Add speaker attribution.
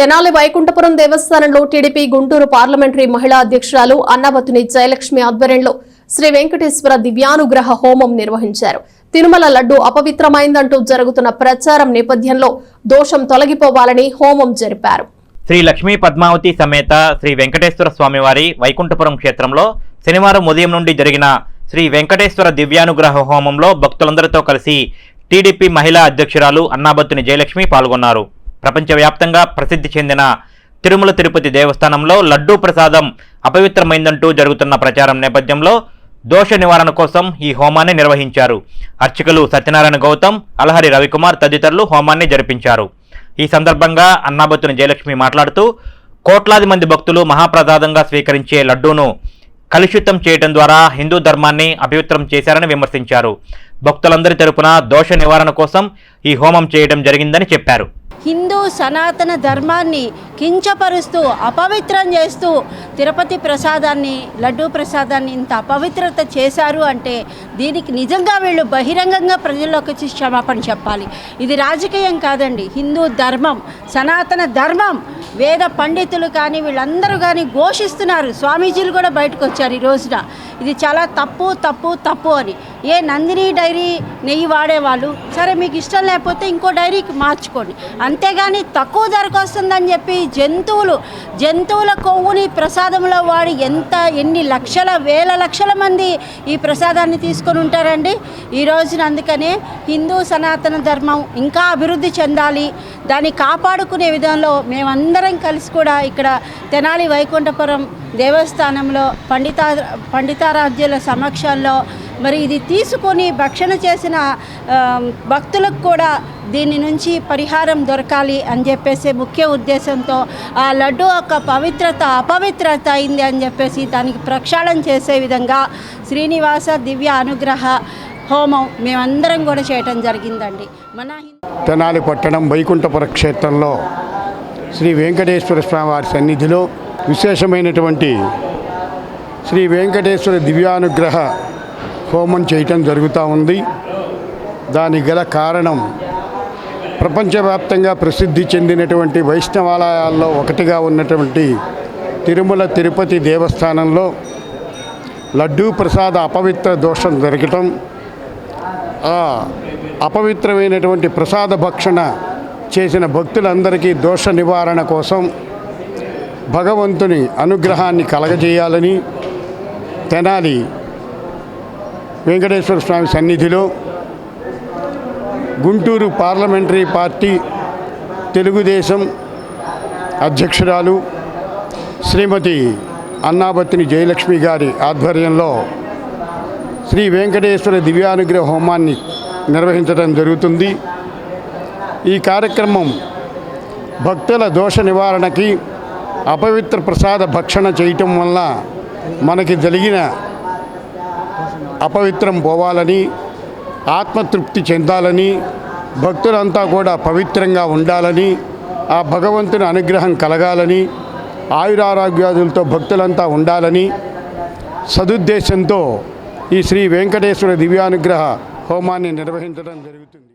Speaker 1: తెనాలి వైకుంఠపురం దేవస్థానంలో TDP Guntur parliamentary మహిళా అధ్యక్షురాలు అన్నవతుని జయలక్ష్మి ఆధ్వర్యంలో శ్రీ వెంకటేశ్వర దివ్యానుగ్రహ హోమం నిర్వహించారు. తిరుమల లడ్డు అపవిత్రమైందంటూ జరుగుతున్న ప్రచారం నేపథ్యంలో దోషం తొలగిపోవాలని హోమం జరిపారు.
Speaker 2: శ్రీ లక్ష్మీ పద్మావతి సమేత శ్రీ వెంకటేశ్వర స్వామివారి వైకుంఠపురం క్షేత్రంలో శనివారం ఉదయం నుండి జరిగిన శ్రీ వెంకటేశ్వర దివ్యానుగ్రహ హోమంలో భక్తులందరితో కలిసి టీడీపీ మహిళా అధ్యక్షురాలు అన్నాబత్తుని జయలక్ష్మి పాల్గొన్నారు. ప్రపంచవ్యాప్తంగా ప్రసిద్ధి చెందిన తిరుమల తిరుపతి దేవస్థానంలో లడ్డూ ప్రసాదం అపవిత్రమైందంటూ జరుగుతున్న ప్రచారం నేపథ్యంలో దోష నివారణ కోసం ఈ హోమాన్ని నిర్వహించారు. అర్చకులు సత్యనారాయణ గౌతమ్ అలహరి రవికుమార్ తదితరులు హోమాన్ని జరిపించారు. ఈ సందర్భంగా అన్నాబత్తుని జయలక్ష్మి మాట్లాడుతూ కోట్లాది మంది భక్తులు మహాప్రసాదంగా స్వీకరించే లడ్డూను కలుషితం చేయడం ద్వారా హిందూ ధర్మాన్ని అపవిత్రం చేశారని విమర్శించారు. భక్తులందరి తరపున దోష నివారణ కోసం ఈ హోమం చేయడం జరిగిందని చెప్పారు.
Speaker 3: హిందూ సనాతన ధర్మాన్ని కించపరుస్తూ అపవిత్రం చేస్తూ తిరుపతి ప్రసాదాన్ని లడ్డూ ప్రసాదాన్ని ఇంత అపవిత్రత చేశారు అంటే దీనికి నిజంగా వీళ్ళు బహిరంగంగా ప్రజల్లోకి వచ్చి క్షమాపణ చెప్పాలి. ఇది రాజకీయం కాదండి. హిందూ ధర్మం సనాతన ధర్మం వేద పండితులు కానీ వీళ్ళందరూ కానీ ఘోషిస్తున్నారు. స్వామీజీలు కూడా బయటకు వచ్చారు ఈ రోజున. ఇది చాలా తప్పు తప్పు తప్పు అని. ఏ నందిని డైరీ నెయ్యి వాడేవాళ్ళు? సరే మీకు ఇష్టం లేకపోతే ఇంకో డైరీకి మార్చుకోండి. అంతేగాని తక్కువ ధరకు వస్తుందని చెప్పి జంతువులు జంతువుల కొవ్వుని ప్రసాదంలో వాడి ఎంత ఎన్ని లక్షల వేల లక్షల మంది ఈ ప్రసాదాన్ని తీసుకొని ఉంటారండి. ఈ రోజున అందుకనే హిందూ సనాతన ధర్మం ఇంకా అభివృద్ధి చెందాలి దాన్ని కాపాడుకునే విధంలో మేమందరం కలిసి కూడా ఇక్కడ తెనాలి వైకుంఠపురం దేవస్థానంలో పండితా పండితారాధ్యుల సమక్షంలో మరి ఇది తీసుకొని భక్షణ చేసిన భక్తులకు కూడా దీని నుంచి పరిహారం దొరకాలి అని చెప్పేసి ముఖ్య ఉద్దేశంతో ఆ లడ్డు యొక్క పవిత్రత అపవిత్రత అయింది అని చెప్పేసి దానికి ప్రక్షాళన చేసే విధంగా శ్రీనివాస దివ్య అనుగ్రహ హోమం మేమందరం కూడా చేయటం జరిగిందండి. మన
Speaker 4: తెనాలి పట్టణం వైకుంఠపుర క్షేత్రంలో శ్రీ వెంకటేశ్వర స్వామి వారి సన్నిధిలో విశేషమైనటువంటి శ్రీ వెంకటేశ్వర దివ్యానుగ్రహ హోమం చేయటం జరుగుతూ ఉంది. దానికి గల కారణం ప్రపంచవ్యాప్తంగా ప్రసిద్ధి చెందినటువంటి వైష్ణవాలయాల్లో ఒకటిగా ఉన్నటువంటి తిరుమల తిరుపతి దేవస్థానంలో లడ్డూ ప్రసాద అపవిత్ర దోషం జరగటం ఆ అపవిత్రమైనటువంటి ప్రసాద భక్షణ చేసిన భక్తులందరికీ దోష నివారణ కోసం భగవంతుని అనుగ్రహాన్ని కలగజేయాలని తెనాలి వెంకటేశ్వర స్వామి సన్నిధిలో గుంటూరు పార్లమెంటరీ పార్టీ తెలుగుదేశం అధ్యక్షురాలు శ్రీమతి అన్నాబత్తిని జయలక్ష్మి గారి ఆధ్వర్యంలో శ్రీ వెంకటేశ్వర దివ్యానుగ్రహ హోమాన్ని నిర్వహించడం జరుగుతుంది. ఈ కార్యక్రమం భక్తుల దోష నివారణకి అపవిత్ర ప్రసాద భక్షణ చేయటం వల్ల మనకి జరిగిన అపవిత్రం పోవాలని ఆత్మతృప్తి చెందాలని భక్తులంతా కూడా పవిత్రంగా ఉండాలని ఆ భగవంతుని అనుగ్రహం కలగాలని ఆయురారోగ్యాదులతో భక్తులంతా ఉండాలని సదుద్దేశంతో ఈ శ్రీ వెంకటేశ్వర దివ్యానుగ్రహ హోమాన్ని నిర్వహించడం జరుగుతుంది.